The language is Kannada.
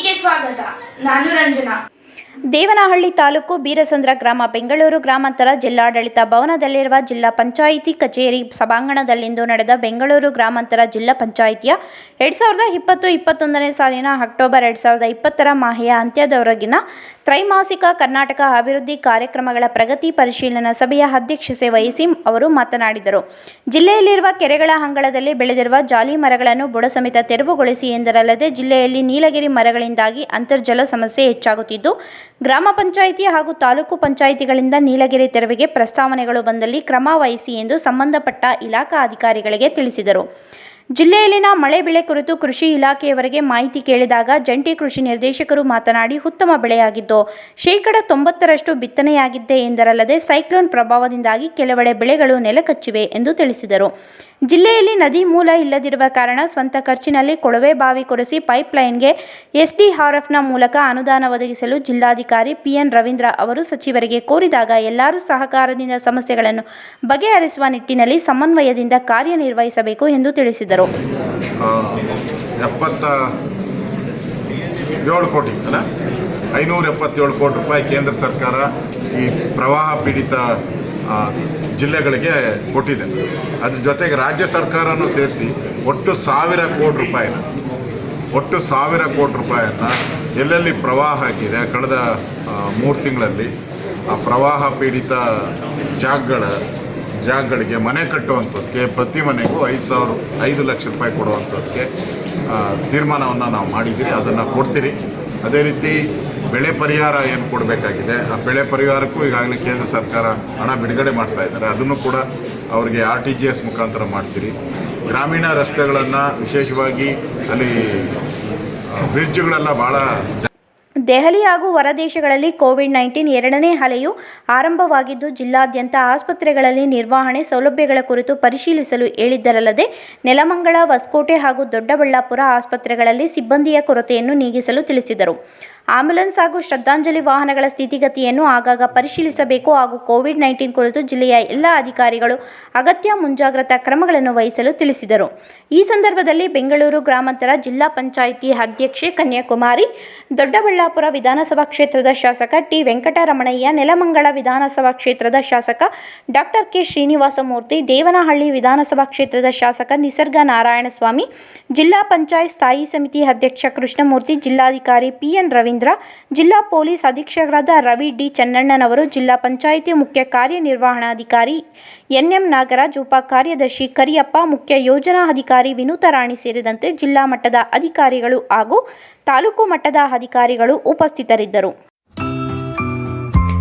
ಟಿವಿಗೆ ಸ್ವಾಗತ ನಾನು ರಂಜನಾ ದೇವನಹಳ್ಳಿ ತಾಲೂಕು ಬೀರಸಂದ್ರ ಗ್ರಾಮ ಬೆಂಗಳೂರು ಗ್ರಾಮಾಂತರ ಜಿಲ್ಲಾಡಳಿತ ಭವನದಲ್ಲಿರುವ ಜಿಲ್ಲಾ ಪಂಚಾಯಿತಿ ಕಚೇರಿ ಸಭಾಂಗಣದಲ್ಲಿಂದು ನಡೆದ ಬೆಂಗಳೂರು ಗ್ರಾಮಾಂತರ ಜಿಲ್ಲಾ ಪಂಚಾಯಿತಿಯ ಎರಡು ಸಾವಿರದ ಇಪ್ಪತ್ತು ಇಪ್ಪತ್ತೊಂದನೇ ಸಾಲಿನ ಅಕ್ಟೋಬರ್ ಎರಡು ಸಾವಿರದ ಇಪ್ಪತ್ತರ ಮಾಹೆಯ ಅಂತ್ಯದವರೆಗಿನ ತ್ರೈಮಾಸಿಕ ಕರ್ನಾಟಕ ಅಭಿವೃದ್ಧಿ ಕಾರ್ಯಕ್ರಮಗಳ ಪ್ರಗತಿ ಪರಿಶೀಲನಾ ಸಭೆಯ ಅಧ್ಯಕ್ಷತೆ ವಹಿಸಿ ಅವರು ಮಾತನಾಡಿದರು. ಜಿಲ್ಲೆಯಲ್ಲಿರುವ ಕೆರೆಗಳ ಅಂಗಳದಲ್ಲಿ ಬೆಳೆದಿರುವ ಜಾಲಿ ಮರಗಳನ್ನು ಬುಡ ಸಮೇತ ತೆರವುಗೊಳಿಸಿ ಎಂದರಲ್ಲದೆ ಜಿಲ್ಲೆಯಲ್ಲಿ ನೀಲಗಿರಿ ಮರಗಳಿಂದಾಗಿ ಅಂತರ್ಜಲ ಸಮಸ್ಯೆ ಹೆಚ್ಚಾಗುತ್ತಿದ್ದು ಗ್ರಾಮ ಪಂಚಾಯಿತಿ ಹಾಗೂ ತಾಲೂಕು ಪಂಚಾಯಿತಿಗಳಿಂದ ನೀಲಗಿರಿ ತೆರವಿಗೆ ಪ್ರಸ್ತಾವನೆಗಳು ಬಂದಲ್ಲಿ ಕ್ರಮ ವಹಿಸಿ ಎಂದು ಸಂಬಂಧಪಟ್ಟ ಇಲಾಖಾ ಅಧಿಕಾರಿಗಳಿಗೆ ತಿಳಿಸಿದರು. ಜಿಲ್ಲೆಯಲ್ಲಿನ ಮಳೆ ಬೆಳೆ ಕುರಿತು ಕೃಷಿ ಇಲಾಖೆಯವರಿಗೆ ಮಾಹಿತಿ ಕೇಳಿದಾಗ ಜಂಟಿ ಕೃಷಿ ನಿರ್ದೇಶಕರು ಮಾತನಾಡಿ ಉತ್ತಮ ಬೆಳೆಯಾಗಿದ್ದು, ಶೇಕಡ ತೊಂಬತ್ತರಷ್ಟು ಬಿತ್ತನೆಯಾಗಿದ್ದೆ ಎಂದರಲ್ಲದೆ ಸೈಕ್ಲೋನ್ ಪ್ರಭಾವದಿಂದಾಗಿ ಕೆಲವೆಡೆ ಬೆಳೆಗಳು ನೆಲಕಚ್ಚಿವೆ ಎಂದು ತಿಳಿಸಿದರು. ಜಿಲ್ಲೆಯಲ್ಲಿ ನದಿ ಮೂಲ ಇಲ್ಲದಿರುವ ಕಾರಣ ಸ್ವಂತ ಖರ್ಚಿನಲ್ಲಿ ಕೊಳವೆ ಬಾವಿ ಕೊರೆಸಿ ಪೈಪ್ಲೈನ್ಗೆ ಎಸ್ಡಿಆರ್ಎಫ್ನ ಮೂಲಕ ಅನುದಾನ ಒದಗಿಸಲು ಜಿಲ್ಲಾಧಿಕಾರಿ ಪಿಎನ್ ರವೀಂದ್ರ ಅವರು ಸಚಿವರಿಗೆ ಕೋರಿದಾಗ ಎಲ್ಲರೂ ಸಹಕಾರದಿಂದ ಸಮಸ್ಯೆಗಳನ್ನು ಬಗೆಹರಿಸುವ ನಿಟ್ಟಿನಲ್ಲಿ ಸಮನ್ವಯದಿಂದ ಕಾರ್ಯನಿರ್ವಹಿಸಬೇಕು ಎಂದು ತಿಳಿಸಿದರು. ಆ, ಎಪ್ಪತ್ತ ಏಳು ಕೋಟಿ ಅಲ್ಲ ಐನೂರ ಎಪ್ಪತ್ತೇಳು ಕೋಟಿ ರೂಪಾಯಿ ಕೇಂದ್ರ ಸರ್ಕಾರ ಈ ಪ್ರವಾಹ ಪೀಡಿತ ಜಿಲ್ಲೆಗಳಿಗೆ ಕೊಟ್ಟಿದೆ ಅದ್ರ ಜೊತೆಗೆ ರಾಜ್ಯ ಸರ್ಕಾರನೂ ಸೇರಿಸಿ ಒಟ್ಟು ಸಾವಿರ ಕೋಟಿ ರೂಪಾಯಿನ ಒಟ್ಟು ಸಾವಿರ ಕೋಟಿ ರೂಪಾಯಿಯನ್ನು ಎಲ್ಲೆಲ್ಲಿ ಪ್ರವಾಹ ಆಗಿದೆ ಕಳೆದ ಮೂರು ತಿಂಗಳಲ್ಲಿ ಆ ಪ್ರವಾಹ ಪೀಡಿತ ಜಾಗಗಳ ಜಾಗಗಳಿಗೆ ಮನೆ ಕಟ್ಟುವಂಥದ್ದಕ್ಕೆ ಪ್ರತಿ ಮನೆಗೂ ಐದು ಸಾವಿರ, ಐದು ಲಕ್ಷ ರೂಪಾಯಿ ಕೊಡುವಂಥದ್ದಕ್ಕೆ ತೀರ್ಮಾನವನ್ನು ನಾವು ಮಾಡಿದ್ದೀರಿ, ಅದನ್ನು ಕೊಡ್ತೀರಿ. ಅದೇ ರೀತಿ ಬೆಳೆ ಪರಿಹಾರ ಏನು ಕೊಡಬೇಕಾಗಿದೆ, ಆ ಬೆಳೆ ಪರಿಹಾರಕ್ಕೂ ಈಗಾಗಲೇ ಕೇಂದ್ರ ಸರ್ಕಾರ ಹಣ ಬಿಡುಗಡೆ ಮಾಡ್ತಾ ಇದ್ದಾರೆ. ಅದನ್ನು ಕೂಡ ಅವರಿಗೆ ಆರ್ ಟಿ ಜಿ ಎಸ್ ಮುಖಾಂತರ ಮಾಡ್ತೀರಿ. ಗ್ರಾಮೀಣ ರಸ್ತೆಗಳನ್ನು ವಿಶೇಷವಾಗಿ ಅಲ್ಲಿ ಬ್ರಿಡ್ಜ್ಗಳೆಲ್ಲ ಭಾಳ ದೆಹಲಿ ಹಾಗೂ ಹೊರದೇಶಗಳಲ್ಲಿ ಕೋವಿಡ್ ನೈನ್ಟೀನ್ ಎರಡನೇ ಅಲೆಯು ಆರಂಭವಾಗಿದ್ದು, ಜಿಲ್ಲಾದ್ಯಂತ ಆಸ್ಪತ್ರೆಗಳಲ್ಲಿ ನಿರ್ವಹಣೆ ಸೌಲಭ್ಯಗಳ ಕುರಿತು ಪರಿಶೀಲಿಸಲು ಹೇಳಿದ್ದರಲ್ಲದೆ, ನೆಲಮಂಗಲ, ಹೊಸಕೋಟೆ ಹಾಗೂ ದೊಡ್ಡಬಳ್ಳಾಪುರ ಆಸ್ಪತ್ರೆಗಳಲ್ಲಿ ಸಿಬ್ಬಂದಿಯ ಕೊರತೆಯನ್ನು ನೀಗಿಸಲು ತಿಳಿಸಿದರು. ಆಂಬ್ಯುಲೆನ್ಸ್ ಹಾಗೂ ಶ್ರದ್ಧಾಂಜಲಿ ವಾಹನಗಳ ಸ್ಥಿತಿಗತಿಯನ್ನು ಆಗಾಗ ಪರಿಶೀಲಿಸಬೇಕು ಹಾಗೂ ಕೋವಿಡ್ ನೈನ್ಟೀನ್ ಕುರಿತು ಜಿಲ್ಲೆಯ ಎಲ್ಲ ಅಧಿಕಾರಿಗಳು ಅಗತ್ಯ ಮುಂಜಾಗ್ರತಾ ಕ್ರಮಗಳನ್ನು ವಹಿಸಲು ತಿಳಿಸಿದರು. ಈ ಸಂದರ್ಭದಲ್ಲಿ ಬೆಂಗಳೂರು ಗ್ರಾಮಾಂತರ ಜಿಲ್ಲಾ ಪಂಚಾಯಿತಿ ಅಧ್ಯಕ್ಷೆ ಕನ್ಯಾಕುಮಾರಿ, ದೊಡ್ಡಬಳ್ಳಾಪುರ ವಿಧಾನಸಭಾ ಕ್ಷೇತ್ರದ ಶಾಸಕ ಟಿ. ವೆಂಕಟರಮಣಯ್ಯ ನೆಲಮಂಗಳ ವಿಧಾನಸಭಾ ಕ್ಷೇತ್ರದ ಶಾಸಕ ಡಾಕ್ಟರ್ ಕೆ. ಶ್ರೀನಿವಾಸಮೂರ್ತಿ, ದೇವನಹಳ್ಳಿ ವಿಧಾನಸಭಾ ಕ್ಷೇತ್ರದ ಶಾಸಕ ನಿಸರ್ಗ ನಾರಾಯಣಸ್ವಾಮಿ ಜಿಲ್ಲಾ ಪಂಚಾಯತ್ ಸ್ಥಾಯಿ ಸಮಿತಿ ಅಧ್ಯಕ್ಷ ಕೃಷ್ಣಮೂರ್ತಿ, ಜಿಲ್ಲಾಧಿಕಾರಿ ಪಿಎನ್ ರವೀಂದ್ರ ಜಿಲ್ಲಾ ಪೊಲೀಸ್ ಅಧೀಕ್ಷಕರಾದ ರವಿ ಡಿ ಚನ್ನಣ್ಣನವರು ಜಿಲ್ಲಾ ಪಂಚಾಯಿತಿ ಮುಖ್ಯ ಕಾರ್ಯನಿರ್ವಹಣಾಧಿಕಾರಿ ಎನ್ಎಂ ನಾಗರಾಜ್, ಉಪ ಕಾರ್ಯದರ್ಶಿ ಕರಿಯಪ್ಪ, ಮುಖ್ಯ ಯೋಜನಾ ಅಧಿಕಾರಿ ವಿನೂತ ರಾಣಿ ಸೇರಿದಂತೆ ಜಿಲ್ಲಾ ಮಟ್ಟದ ಅಧಿಕಾರಿಗಳು ಹಾಗೂ ತಾಲೂಕು ಮಟ್ಟದ ಅಧಿಕಾರಿಗಳು ಉಪಸ್ಥಿತರಿದ್ದರು.